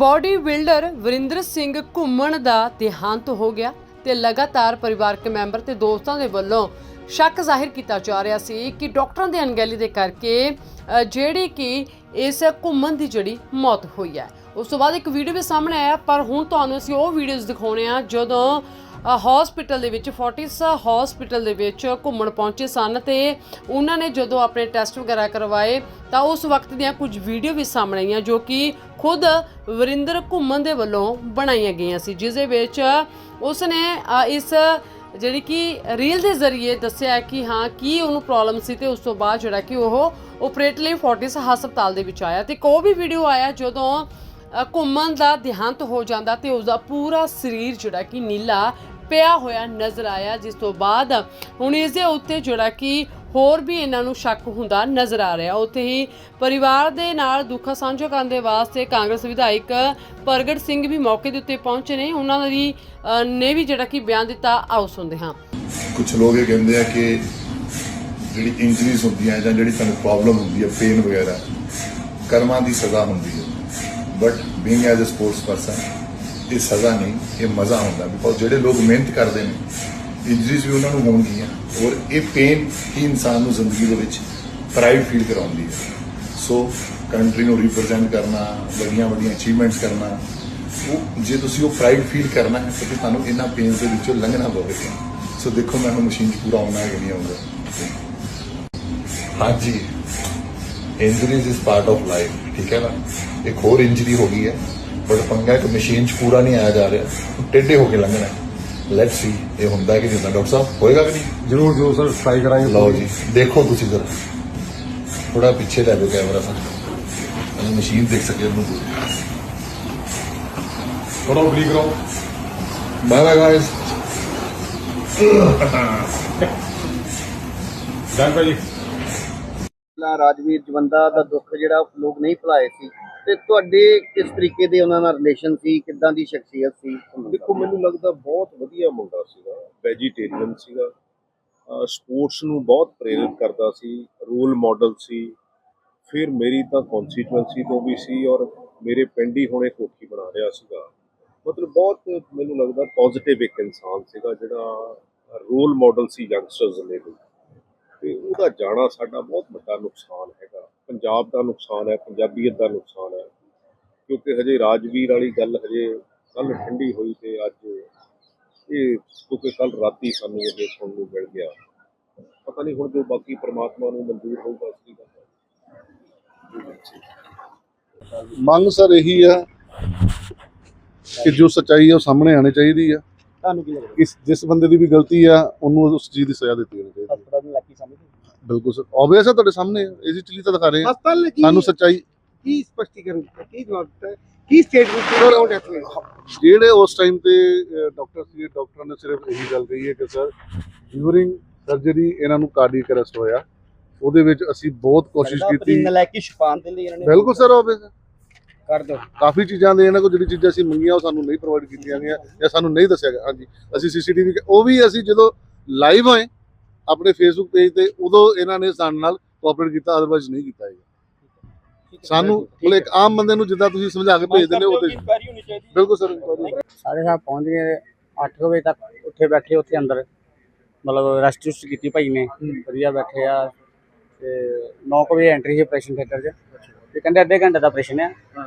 Body builder Varinder Singh ਘੁੰਮਣ ਦਾ ਦੇਹਾਂਤ ਹੋ ਗਿਆ ਤੇ ਲਗਾਤਾਰ ਪਰਿਵਾਰਕ ਮੈਂਬਰ ਤੇ ਦੋਸਤਾਂ ਦੇ ਵੱਲੋਂ ਸ਼ੱਕ ਜ਼ਾਹਿਰ ਕੀਤਾ ਜਾ ਰਿਹਾ ਸੀ ਕਿ ਡਾਕਟਰਾਂ ਦੇ ਅਣਗਹਿਲੀ ਦੇ ਕਰਕੇ ਜਿਹੜੀ ਕਿ ਇਸ ਘੁੰਮਣ ਦੀ ਜਿਹੜੀ ਮੌਤ ਹੋਈ ਹੈ। ਉਸ ਤੋਂ ਬਾਅਦ ਇੱਕ ਵੀਡੀਓ ਵੀ ਸਾਹਮਣੇ ਆਇਆ, ਪਰ ਹੁਣ ਤੁਹਾਨੂੰ ਅਸੀਂ ਉਹ ਵੀਡੀਓਜ਼ ਦਿਖਾਉਣੇ ਆ ਜਦੋਂ ਹਸਪੀਟਲ ਦੇ ਵਿੱਚ ਫੋਰਟਿਸ ਹਸਪੀਟਲ ਦੇ ਵਿੱਚ ਘੁੰਮਣ ਪਹੁੰਚੇ ਸਨ ਤੇ ਉਹਨਾਂ ਨੇ ਜਦੋਂ ਆਪਣੇ ਟੈਸਟ ਵਗੈਰਾ ਕਰਵਾਏ ਤਾਂ ਉਸ ਵਕਤ ਦੀਆਂ ਕੁਝ ਵੀਡੀਓ ਵੀ ਸਾਹਮਣੇ ਆਈਆਂ ਜੋ ਕਿ ਖੁਦ ਵਰਿੰਦਰ ਘੁੰਮਣ ਦੇ ਵੱਲੋਂ ਬਣਾਈਆਂ ਗਈਆਂ ਸੀ ਜਿਸ ਦੇ ਵਿੱਚ ਉਸ ਨੇ ਇਸ ਜਿਹੜੀ ਕਿ ਰੀਲ ਦੇ ਜ਼ਰੀਏ ਦੱਸਿਆ ਕਿ ਹਾਂ, ਕੀ ਉਹਨੂੰ ਪ੍ਰੋਬਲਮ ਸੀ ਤੇ ਉਸ ਤੋਂ ਬਾਅਦ ਜਿਹੜਾ ਕਿ ਉਹ ਆਪਰੇਟ ਲਈ ਫੋਰਟਿਸ ਹਸਪਤਾਲ ਦੇ ਵਿੱਚ ਆਇਆ ਤੇ ਇੱਕ ਉਹ ਵੀ ਵੀਡੀਓ ਆਇਆ ਜਦੋਂ ਘੁੰਮਣ ਦਾ ਦੇਹਾਂਤ ਹੋ ਜਾਂਦਾ ਤੇ ਉਸ ਦਾ ਪੂਰਾ ਸਰੀਰ ਜਿਹੜਾ ਕਿ ਨੀਲਾ ਪਿਆ ਹੋਇਆ ਨਜ਼ਰ ਆਇਆ, ਜਿਸ ਤੋਂ ਬਾਅਦ ਹੁਣ ਇਸ ਦੇ ਉੱਤੇ ਜਿਹੜਾ ਕਿ ਹੋਰ ਵੀ ਇਹਨਾਂ ਨੂੰ ਸ਼ੱਕ ਹੁੰਦਾ ਨਜ਼ਰ ਆ ਰਿਹਾ। ਉੱਥੇ ਹੀ ਪਰਿਵਾਰ ਦੇ ਨਾਲ ਦੁੱਖ ਸਾਂਝਾ ਕਰਨ ਦੇ ਵਾਸਤੇ ਕਾਂਗਰਸ ਵਿਧਾਇਕ ਪ੍ਰਗਟ ਸਿੰਘ ਵੀ ਮੌਕੇ ਦੇ ਉੱਤੇ ਪਹੁੰਚੇ ਨੇ। ਉਹਨਾਂ ਦੀ ਨੇ ਵੀ ਜਿਹੜਾ ਕਿ ਬਿਆਨ ਦਿੱਤਾ। ਆਓ ਸੁਣਦੇ ਹਾਂ। ਕੁਝ ਲੋਕ ਇਹ ਕਹਿੰਦੇ ਆ ਕਿ ਜਿਹੜੀ ਇੰਜਰੀਜ਼ ਹੁੰਦੀਆਂ ਜਾਂ ਜਿਹੜੀ ਤੁਹਾਨੂੰ ਪ੍ਰੋਬਲਮ ਹੁੰਦੀ ਹੈ ਪੇਨ ਵਗੈਰਾ, ਕਰਮਾਂ ਦੀ ਸਜ਼ਾ ਹੁੰਦੀ ਹੈ but being as a sports person ਇਹ ਸਜ਼ਾ ਨਹੀਂ, ਇਹ ਮਜ਼ਾ ਹੁੰਦਾ ਬਿਕੋਜ਼ ਜਿਹੜੇ ਲੋਕ ਮਿਹਨਤ ਕਰਦੇ ਨੇ ਇੰਜਰੀਜ਼ ਵੀ ਉਹਨਾਂ ਨੂੰ ਹੋਣਗੀਆਂ ਔਰ ਇਹ ਪੇਨ ਹੀ ਇਨਸਾਨ ਨੂੰ ਜ਼ਿੰਦਗੀ ਦੇ ਵਿੱਚ ਪ੍ਰਾਈਡ ਫੀਲ ਕਰਾਉਂਦੀ ਹੈ। ਸੋ ਕੰਟਰੀ ਨੂੰ ਰਿਪਰੈਜ਼ੈਂਟ ਕਰਨਾ, ਵੱਡੀਆਂ ਵੱਡੀਆਂ ਅਚੀਵਮੈਂਟਸ ਕਰਨਾ, ਉਹ ਜੇ ਤੁਸੀਂ ਉਹ ਪ੍ਰਾਈਡ ਫੀਲ ਕਰਨਾ ਹੈ, ਤਾਂ ਤੁਹਾਨੂੰ ਇਹਨਾਂ ਪੇਨ ਦੇ ਵਿੱਚੋਂ ਲੰਘਣਾ ਪਵੇਗਾ। ਸੋ ਦੇਖੋ ਮੈਂ ਹੁਣ ਮਸ਼ੀਨ 'ਚ ਪੂਰਾ ਆਉਣਾ ਹੈ ਕਿ ਨਹੀਂ ਆਉਂਦਾ। ਹਾਂਜੀ। Injuries is part of life ਠੀਕ ਹੈ ਨਾ? ਇੱਕ ਹੋਰ ਇੰਜਰੀ ਹੋ ਗਈ ਹੈ। ਬਟ ਪੰਗਾ ਕਿ ਮਸ਼ੀਨ 'ਚ ਪੂਰਾ ਨਹੀਂ ਆਇਆ ਜਾ ਰਿਹਾ। ਟੇਢੇ ਹੋ ਕੇ ਲੰਘਣਾ ਲੈਟਸ ਸੀ ਇਹ ਹੁੰਦਾ ਕਿ ਜਿੱਦਾਂ ਡਾਕਟਰ ਸਾਹਿਬ ਹੋਏਗਾ ਕਿ ਨਹੀਂ? ਜਰੂਰ ਜਰੂਰ ਸਰ ਟਰਾਈ ਕਰਾਂਗੇ। ਲਓ ਜੀ ਦੇਖੋ ਤੁਸੀਂ ਜ਼ਰਾ। ਥੋੜਾ ਪਿੱਛੇ ਲੈ ਲਓ ਕੈਮਰਾ ਸਰ ਅਸੀਂ ਮਸ਼ੀਨ ਦੇਖ ਸਕੀਏ ਉਹਨੂੰ। ਥੋੜਾ ਉਬਲੀ ਕਰੋ। ਬਾਏ ਬਾਏ ਗਾਇਸ ਡਨ ਪਹਿਲਾਂ ਰਾਜਵੀਰ ਜਵੰਦਾ ਦਾ ਦੁੱਖ ਜਿਹੜਾ ਲੋਕ ਨਹੀਂ ਭੁਲਾਏ ਸੀ। ਤੇ ਤੁਹਾਡੇ ਕਿਸ ਤਰੀਕੇ ਦੇ ਉਹਨਾਂ ਨਾਲ ਰਿਲੇਸ਼ਨ ਸੀ? ਕਿੱਦਾਂ ਦੀ ਸ਼ਖਸੀਅਤ ਸੀ? ਦੇਖੋ, ਮੈਨੂੰ ਲੱਗਦਾ ਬਹੁਤ ਵਧੀਆ ਮੁੰਡਾ ਸੀਗਾ ਵੈਜੀਟੇਰੀਅਨ ਸੀਗਾ। ਸਪੋਰਟਸ ਨੂੰ ਬਹੁਤ ਪ੍ਰੇਰਿਤ ਕਰਦਾ ਸੀ ਰੋਲ ਮਾਡਲ ਸੀ। ਫਿਰ ਮੇਰੀ ਤਾਂ ਕਨਸਟੀਟੂਐਂਸੀ ਤੋਂ ਵੀ ਸੀ ਔਰ ਮੇਰੇ ਪਿੰਡ ਹੀ ਹੁਣੇ ਕੋਠੀ ਬਣਾ ਰਿਹਾ ਸੀਗਾ। ਮਤਲਬ ਬਹੁਤ ਮੈਨੂੰ ਲੱਗਦਾ ਪੋਜ਼ਿਟਿਵ ਇੱਕ ਇਨਸਾਨ ਸੀਗਾ ਜਿਹੜਾ ਰੋਲ ਮਾਡਲ ਸੀ ਯੰਗਸਟਰਸ ਲਈ। ਤੇ ਉਹਦਾ ਜਾਣਾ ਸਾਡਾ ਬਹੁਤ ਵੱਡਾ ਨੁਕਸਾਨ ਹੈਗਾ। ਪੰਜਾਬ ਦਾ ਨੁਕਸਾਨ ਹੈ, ਪੰਜਾਬੀਅਤ ਦਾ ਨੁਕਸਾਨ ਹੈ। ਕਿਉਂਕਿ ਹਜੇ ਰਾਜਵੀਰ ਵਾਲੀ ਗੱਲ ਹਜੇ ਕੱਲ ਠੰਡੀ ਹੋਈ ਤੇ ਅੱਜ ਇਹ ਕਿਉਂਕਿ ਕੱਲ ਰਾਤੀ ਸਾਨੂੰ ਇਹ ਸੁਣਨ ਨੂੰ ਮਿਲ ਗਿਆ। ਪਤਾ ਨਹੀਂ ਹੁਣ ਜੋ ਬਾਕੀ ਪ੍ਰਮਾਤਮਾ ਨੂੰ ਮਨਜ਼ੂਰ ਹੋਊਗਾ ਉਸ ਦੀ ਗੱਲ ਮੰਗ ਸਰ ਇਹੀ ਆ ਕਿ ਜੋ ਸੱਚਾਈ ਹੈ ਉਹ ਸਾਹਮਣੇ ਆਣੀ ਚਾਹੀਦੀ ਆ ਤੁਹਾਨੂੰ ਕੀ ਲੱਗਦਾ? ਇਸ ਜਿਸ ਬੰਦੇ ਦੀ ਵੀ ਗਲਤੀ ਆ ਉਹਨੂੰ ਉਸ ਚੀਜ਼ ਦੀ ਸਜ਼ਾ ਦਿੱਤੀ ਜਾਣੀ ਚਾਹੀਦੀ ਹੈ। ਹਸਪਤਾਲ ਨੂੰ ਲੱਕੀ ਸਮਝਦੇ ਬਿਲਕੁਲ ਸਰ। ਆਬਵੀਅਸ ਹੈ ਤੁਹਾਡੇ ਸਾਹਮਣੇ। ਆ, ਇਸੇ ਚੀਜ਼ ਤਾਂ ਦਿਖਾ ਰਹੇ ਆ। ਹਸਪਤਾਲ ਨੇ ਕੀ ਸਾਨੂੰ ਸੱਚਾਈ ਕੀ ਸਪਸ਼ਟੀਕਰਨ ਦਿੱਤਾ? ਕੀ ਜਵਾਬ ਦਿੱਤਾ? ਕੀ ਸਟੇਟਮੈਂਟ ਜਿਹੜੇ ਉਸ ਟਾਈਮ ਤੇ ਡਾਕਟਰ ਸੀ ਡਾਕਟਰਾਂ ਨੇ ਸਿਰਫ ਇਹੀ ਗੱਲ ਕਹੀ ਹੈ ਕਿ ਸਰ ਡਿਊਰਿੰਗ ਸਰਜਰੀ ਇਹਨਾਂ ਨੂੰ ਕਾਰਡੀਅਕ ਅਰੈਸਟ ਹੋਇਆ। ਉਹਦੇ ਵਿੱਚ ਅਸੀਂ ਬਹੁਤ ਕੋਸ਼ਿਸ਼ ਕੀਤੀ। ਨਲਾਇਕੀ ਛੁਪਾਉਣ ਦੇ ਲਈ ਇਹਨਾਂ ਨੇ ਬਿਲਕੁਲ ਸਰ ਆਬਵੀਅਸ ਕਰ ਦਿਓ। ਕਾਫੀ ਚੀਜ਼ਾਂ ਦੇ ਇਹਨਾਂ ਕੋਲ ਜਿਹੜੀ ਚੀਜ਼ਾਂ ਅਸੀਂ ਮੰਗੀਆਂ ਉਹ ਸਾਨੂੰ ਨਹੀਂ ਪ੍ਰੋਵਾਈਡ ਕੀਤੀਆਂ ਗਈਆਂ ਜਾਂ ਸਾਨੂੰ ਨਹੀਂ ਦੱਸਿਆ ਗਿਆ। ਹਾਂਜੀ ਅਸੀਂ ਸੀਸੀਟੀਵੀ ਉਹ ਵੀ ਅਸੀਂ ਜਦੋਂ ਲਾਈਵ ਹੋਏ ਆਪਣੇ ਫੇਸਬੁੱਕ ਪੇਜ ਤੇ ਉਦੋਂ ਇਹਨਾਂ ਨੇ ਸਾਡੇ ਨਾਲ ਕੋਆਪਰੇਟ ਕੀਤਾ ਅਦਰਵਾਈਜ਼ ਨਹੀਂ ਕੀਤਾ ਹੈਗਾ। ਸਾਨੂੰ ਮਤਲਬ ਇੱਕ ਆਮ ਬੰਦੇ ਨੂੰ ਜਿੱਦਾਂ ਤੁਸੀਂ ਸਮਝਾ ਕੇ ਭੇਜਦੇ ਨੇ ਉਹ ਤੇ ਬਿਲਕੁਲ ਸਰ ਸਾਰੇ ਸਾਹਿਬ ਪਹੁੰਚ ਗਏ 8 ਵਜੇ ਤੱਕ ਉੱਥੇ ਬੈਠੇ ਉੱਥੇ ਅੰਦਰ। ਮਤਲਬ ਰੈਸਟ ਰੁਸਟ ਕੀਤੀ ਭਾਈ ਨੇ। ਵਧੀਆ ਬੈਠੇ ਆ। ਤੇ 9 ਵਜੇ ਐਂਟਰੀ ਸੀ ਆਪਰੇਸ਼ਨ ਥੀਏਟਰ 'ਚ। ਤੇ ਕਹਿੰਦੇ ਅੱਧੇ ਘੰਟੇ ਦਾ ਆਪਰੇਸ਼ਨ ਹੈ। ਤੇ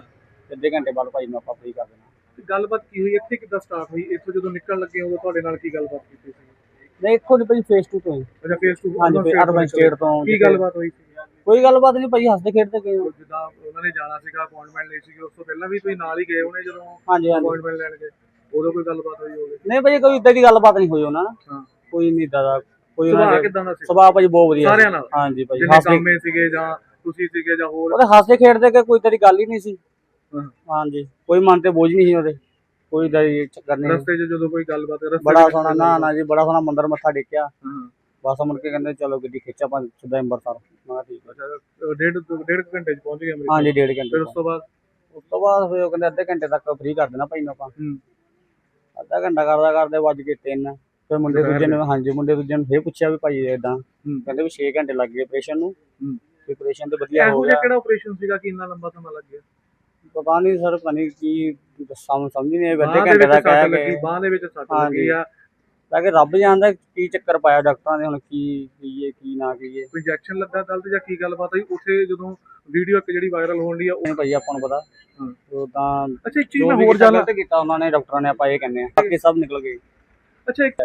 ਅੱਧੇ ਘੰਟੇ ਬਾਅਦ ਭਾਈ ਨੂੰ ਆਪਾਂ ਫ੍ਰੀ ਕਰ ਦੇਣਾ। ਗੱਲਬਾਤ ਕੀ ਹੋਈ? ਇੱਥੇ ਕਿੱਦਾਂ ਸਟਾਰਟ ਹੋਈ? ਇੱਥੋਂ ਜਦੋਂ ਨਿਕਲਣ ਲੱਗੇ ਉਦੋਂ ਤੁਹਾਡੇ ਨਾਲ ਕੀ ਗੱਲਬਾਤ ਕੀਤੀ ਸੀ? ਨਹੀਂ ਇੱਥੋਂ ਨਹੀਂ ਭਾਈ ਫੇਸ ਟੂ ਤੋਂ ਹੀ ਅੱਛਾ ਫੇਸ ਟੂ ਹਾਂਜੀ ਅਰਬਨ ਸਟੇਟ ਤੋਂ ਕੀ ਗੱਲਬਾਤ ਹੋਈ ਸੀ? ਕੋਈ ਗੱਲਬਾਤ ਨਹੀਂ ਭਾਈ ਹੱਸਦੇ ਖੇਡਦੇ ਗਏ ਹਾਂ। ਜਿੱਦਾਂ ਉਹਨਾਂ ਨੇ ਜਾਣਾ ਸੀਗਾ ਅਪਾਇੰਟਮੈਂਟ ਲਈ ਸੀ ਉਸ ਤੋਂ ਪਹਿਲਾਂ ਵੀ ਤੁਸੀਂ ਨਾਲ ਹੀ ਗਏ ਹੋਣੇ ਜਦੋਂ ਹਾਂਜੀ ਹਾਂਜੀ। ਅਪਾਇੰਟਮੈਂਟ ਲੈਣ ਗਏ? ਉਦੋਂ ਕੋਈ ਗੱਲਬਾਤ ਹੋਈ ਹੋਵੇ? ਨਹੀਂ ਭਾਈ ਕੋਈ ਇਦਾਂ ਦੀ ਗੱਲਬਾਤ ਨਹੀਂ ਹੋਈ ਉਹਨਾਂ ਨਾਲ। ਹਾਂ। ਕੋਈ ਨਹੀਂ ਏਦਾਂ ਦਾ ਕੋਈ ਉਹਨਾਂ ਸੁਭਾਅ ਦੇ ਕਿਦਾਂ ਦਾ ਸੀ? ਸੁਭਾਅ ਭਾਈ ਬਹੁਤ ਵਧੀਆ ਸਾਰਿਆਂ। ਨਾਲ? ਹਾਂਜੀ ਭਾਈ ਹੱਸਦੇ ਸੀਗੇ ਜਾਂ ਤੁਸੀਂ ਸੀਗੇ ਜਾਂ ਹੋਰ? ਉਹਦੇ ਹੱਸਦੇ ਖੇਡਦੇ ਕੋਈ ਤੇਰੀ ਗੱਲ ਹੀ ਨਹੀਂ ਸੀ। ਹਾਂਜੀ। ਕੋਈ ਮਨ ਤੇ ਬੋਝ ਨਹੀਂ ਸੀ ਉਹਦੇ। ਕੋਈ ਦਾ ਚੱਕਰ ਨਹੀਂ ਰਸਤੇ 'ਚ ਜਦੋਂ ਕੋਈ ਗੱਲਬਾਤ ਰਸਤੇ ਬੜਾ ਸੋਹਣਾ ਨਾ ਨਾ ਜੀ ਬੜਾ ਸੋਹਣਾ ਮੰਦਿਰ ਮੱਥਾ ਟੇਕਿਆ। ਬਸ ਮੁੜ ਕੇ ਕਹਿੰਦੇ ਚਲੋ ਗੱਡੀ ਖਿੱਚਾ ਆਪਾਂ ਸਿੱਧਾ ਅੰਮ੍ਰਿਤਸਰ। ਮੈਂ ਠੀਕ ਅੱਛਾ ਡੇਢ ਡੇਢ ਕੁ ਘੰਟੇ 'ਚ ਪਹੁੰਚ ਗਏ ਅਮਰੀਕਾ ਹਾਂਜੀ ਡੇਢ ਫਿਰ ਘੰਟੇ ਉਸ ਤੋਂ ਬਾਅਦ? ਉਸ ਤੋਂ ਬਾਅਦ ਫਿਰ ਉਹ ਕਹਿੰਦੇ ਅੱਧੇ ਘੰਟੇ ਤੱਕ ਫ੍ਰੀ ਕਰ ਦੇਣਾ ਭਾਈ ਨੂੰ ਆਪਾਂ। ਅੱਧਾ ਘੰਟਾ ਕਰਦਾ ਕਰਦੇ ਵੱਜ ਗਏ ਤਿੰਨ। ਫਿਰ ਮੁੰਡੇ ਦੂਜੇ ਨੇ ਹਾਂਜੀ ਮੁੰਡੇ ਦੂਜੇ ਨੇ ਫੇਰ ਪੁੱਛਿਆ ਵੀ ਭਾਈ ਇਦਾਂ। ਕਹਿੰਦੇ ਵੀ 6 ਘੰਟੇ ਲੱਗ ਗਏ ਆਪਰੇਸ਼ਨ ਨੂੰ। ਆਪਰੇਸ਼ਨ ਤੇ ਵਧੀਆ ਹੋ ਗਿਆ। ਕਿਹੜਾ ਆਪਰੇਸ਼ਨ ਸੀਗਾ ਕਿ ਇੰਨਾ ਲੰਬਾ ਸਮਾਂ ਲੱਗ ਗਿਆ? ਪਤਾ ਨਹੀਂ ਸਰ ਪਤਾ ਨਹੀਂ ਕੀ ਸਾਨੂੰ ਸਮਝ ਨਹੀਂ ਆਈ ਬਾਂਹ ਅੱਧੇ ਦੇ ਘੰਟੇ ਦਾ ਵਿੱਚ ਸੱਟ ਕਹਿ ਲੱਗੀ ਕੇ ਬਾਂਹ ਦੇ ਵਿੱਚ ਸੱਟ ਹਾਂਜੀ। ਲੱਗੀ ਆ। ਕਿ ਰੱਬ ਜਾਣਦਾ ਕੀ ਚੱਕਰ ਪਾਇਆ ਡਾਕਟਰਾਂ ਨੇ ਹੁਣ ਕੀ ਕਹੀਏ ਕੀ ਨਾ ਕਹੀਏ। ਕੋਈ ਇੰਜੈਕਸ਼ਨ ਲੱਗਾ ਗਲਤ ਜਾਂ ਕੀ ਗੱਲਬਾਤ ਹੋਈ? ਉੱਥੇ ਜਦੋਂ ਵੀਡੀਓ ਇੱਕ ਜਿਹੜੀ ਵਾਇਰਲ ਹੋਣ ਦੀ ਆ ਉਹ ਨਹੀਂ ਭਾਈ ਆਪਾਂ ਨੂੰ ਪਤਾ। ਹਾਂ। ਉਹ ਤਾਂ ਅੱਛਾ ਇੱਕ ਚੀਜ਼ ਜੋ ਮੈਂ ਵੀ ਹੋਰ ਕੀਤਾ ਜਾਣਾ ਗਲਤ ਕੀਤਾ ਉਹਨਾਂ ਨੇ ਡਾਕਟਰਾਂ ਨੇ ਆਪਾਂ ਇਹ ਕਹਿੰਦੇ ਆ ਬਾਕੀ ਸਭ ਨਿਕਲ ਗਏ। ਅੱਛਾ ਇੱਕ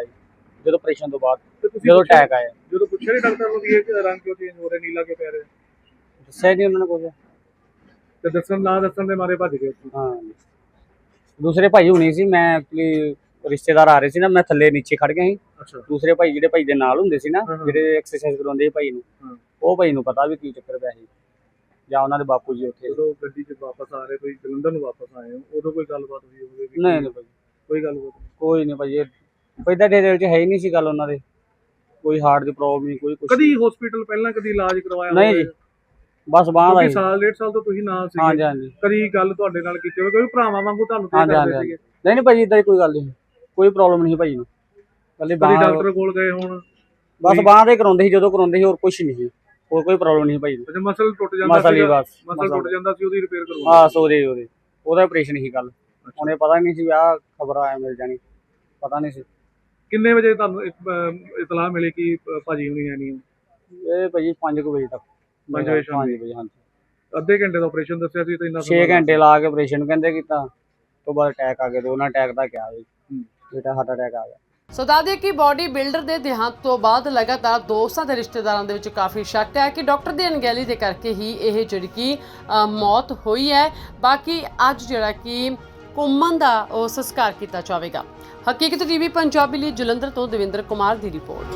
ਜਦੋਂ ਆਪਰੇਸ਼ਨ ਤੋਂ ਬਾਅਦ ਤੇ ਤੁਸੀਂ ਜਦੋਂ ਪੁੱਛਿਆ- ਅਟੈਕ ਆਇਆ। ਜਦੋਂ ਪੁੱਛਿਆ ਨਹੀਂ ਡਾਕਟਰ ਨੂੰ ਵੀ ਇਹ ਰੰਗ ਕਿਉਂ ਚੇਂਜ ਹੋ ਰਿਹਾ ਨੀਲਾ ਕਿਉਂ ਪੈ ਰਿਹਾ? ਦੱਸਿਆ ਨਹੀਂ ਉਹਨਾਂ ਨੇ ਕੁਝ ਤੇ ਦੱਸਣ ਨਾ ਦੱਸਣ ਦੇ ਮਾਰੇ ਭੱਜ ਗਏ ਉੱਥੋਂ। ਹਾਂ ਦੂਸਰੇ ਭਾਈ ਹੁਣੀ ਸੀ ਮੈਂ ਐਕਚੁਅਲੀ ਰਿਸ਼ਤੇਦਾਰ ਆ ਰਹੇ ਸੀ ਨਾ ਮੈਂ ਥੱਲੇ ਨੀਚੇ ਖੜ ਗਿਆ ਸੀ ਅੱਛਾ ਦੂਸਰੇ ਭਾਈ ਜਿਹੜੇ ਭਾਈ ਦੇ ਨਾਲ ਹੁੰਦੇ ਸੀ ਨਾ ਹਾਂ, ਹਾਂ। ਜਿਹੜੇ ਐਕਸਰਸਾਈਜ਼ ਕਰਾਉਂਦੇ ਸੀ ਭਾਈ ਨੂੰ ਹਾਂ। ਉਹ ਭਾਈ ਨੂੰ ਪਤਾ ਵੀ ਕੀ ਚੱਕਰ ਪਿਆ ਸੀ ਜਾਂ ਉਹਨਾਂ ਦੇ ਬਾਪੂ ਜੀ ਉੱਥੇ ਜਦੋਂ ਗੱਡੀ 'ਚ ਵਾਪਸ ਆ ਰਹੇ ਕੋਈ ਜਲੰਧਰ ਨੂੰ ਵਾਪਸ ਆਏ ਹੋ ਉਦੋਂ ਕੋਈ ਗੱਲਬਾਤ ਹੋਈ ਹੋਵੇ ਵੀ ਨਹੀਂ ਨਹੀਂ ਭਾਈ ਕੋਈ ਗੱਲਬਾਤ ਨਹੀਂ। ਕੋਈ ਨਹੀਂ ਭਾਈ ਇਹ ਪੈਦਾ ਡੇਰੇ ਚ ਹੈ ਹੀ ਨਹੀਂ ਸੀ ਗੱਲ ਉਹਨਾਂ ਦੇ ਕੋਈ ਹਾਰਟ ਦੀ ਪ੍ਰੋਬਲਮ ਨਹੀਂ ਕੋਈ ਕੁਝ ਕਦੀ ਹਸਪੀਟਲ ਪਹਿਲਾਂ ਕਦੀ ਇਲਾਜ ਕਰਵਾਇਆ ਨਹੀਂ ਹੋਵੇ? ਜੀ ਬਸ ਬਾਂਹ ਦਾ ਕਿਉਂਕਿ ਹੀ। ਸਾਲ ਡੇਢ ਸਾਲ ਤੋਂ ਤੁਸੀਂ ਨਾਲ ਸੀ ਹਾਂਜੀ ਹਾਂਜੀ। ਕਦੀ ਗੱਲ ਤੁਹਾਡੇ ਨਾਲ ਕੀਤੀ ਹੋਵੇ ਕੋਈ ਭਰਾਵਾਂ ਵਾਂਗੂ ਤੁਹਾਨੂੰ ਤੇ ਹਾਂਜੀ, ਕਰਦੇ ਹਾਂਜੀ, ਸੀਗੇ। ਨਹੀਂ ਨਹੀਂ ਭਾਈ ਇਦਾਂ ਕੋਈ ਗੱਲ ਨਹੀਂ। ਕੋਈ ਪ੍ਰੋਬਲਮ ਨਹੀਂ ਭਾਈ ਨੂੰ। ਕੱਲੀ ਕਦੀ ਬਾਂਹ ਡਾਕਟਰ ਕੋਲ ਗਏ ਹੋਣ। ਬਸ ਬਾਂਹ ਦੇ ਕਰਾਉਂਦੇ ਸੀ ਜਦੋਂ ਕਰਾਉਂਦੇ ਸੀ ਹੋਰ ਕੁਝ ਨਹੀਂ ਸੀ। ਹੋਰ ਕੋਈ ਪ੍ਰੋਬਲਮ ਨਹੀਂ ਭਾਈ ਨੂੰ। ਅੱਛਾ ਮਸਲ ਟੁੱਟ ਜਾਂਦਾ ਮਸਲ ਹੀ ਸੀਗਾ, ਬਸ ਮਸਲ ਟੁੱਟ ਜਾਂਦਾ ਸੀ ਉਹਦੀ ਰਿਪੇਅਰ ਕਰਵਾਉਣੀ। ਹਾਂ ਸੋਦੇ ਉਹਦੇ। ਉਹਦਾ ਆਪਰੇਸ਼ਨ ਹੀ ਗੱਲ। ਉਹਨੇ ਪਤਾ ਨਹੀਂ ਸੀ ਆਹ ਖਬਰ ਆਇਆ ਮਿਲ ਜਾਣੀ। ਪਤਾ ਨਹੀਂ ਸੀ। ਕਿੰਨੇ ਵਜੇ ਤੁਹਾਨੂੰ ਇੱਕ, ਇਤਲਾਹ ਮਿਲੀ ਕਿ ਭਾਜੀ ਹੁਣੀ ਹੈ ਨਹੀਂ ਇਹ ਭਾਈ 5 ਵਜੇ ਤੱਕ। ਪੰਜ ਵਜੇ ਸ਼ਾਮ ਪੰਜ ਦੀ। ਵਜੇ ਹਾਂਜੀ। ਅੱਧੇ ਘੰਟੇ ਦਾ ਆਪਰੇਸ਼ਨ ਦੱਸਿਆ ਸੀ ਤੇ ਇੰਨਾ 6 ਘੰਟੇ ਲਾ ਕੇ ਆਪਰੇਸ਼ਨ ਕਹਿੰਦੇ ਕੀਤਾ। ਤੋਂ ਬਾਅਦ ਅਟੈਕ ਆ ਗਿਆ ਤੇ ਉਹਨਾਂ ਅਟੈਕ ਦਾ ਕਿਹਾ ਜੀ ਬੇਟਾ ਹਾਰਟ ਅਟੈਕ ਆ ਗਿਆ। ਸੋ ਦੱਸਦੇ ਕਿ ਬਾਡੀ ਬਿਲਡਰ ਦੇ ਦੇਹਾਂਤ ਤੋਂ ਬਾਅਦ ਲਗਾਤਾਰ ਦੋਸਤਾਂ ਤੇ ਰਿਸ਼ਤੇਦਾਰਾਂ ਦੇ ਵਿੱਚ ਕਾਫੀ ਸ਼ੱਕ ਹੈ ਕਿ ਡਾਕਟਰ ਦੀ ਅਣਗਹਿਲੀ ਦੇ ਕਰਕੇ ਹੀ ਇਹ ਜਿਹੜੀ ਕਿ ਅ, ਮੌਤ ਹੋਈ ਹੈ। ਬਾਕੀ ਅੱਜ ਜਿਹੜਾ ਕਿ ਕੁੰਮਨ ਦਾ ਉਹ ਸੰਸਕਾਰ ਕੀਤਾ ਜਾਵੇਗਾ। ਹਕੀਕਤ ਟੀਵੀ ਪੰਜਾਬੀ ਲਈ ਜਲੰਧਰ ਤੋਂ ਦਵਿੰਦਰ ਕੁਮਾਰ ਦੀ ਰਿਪੋਰਟ।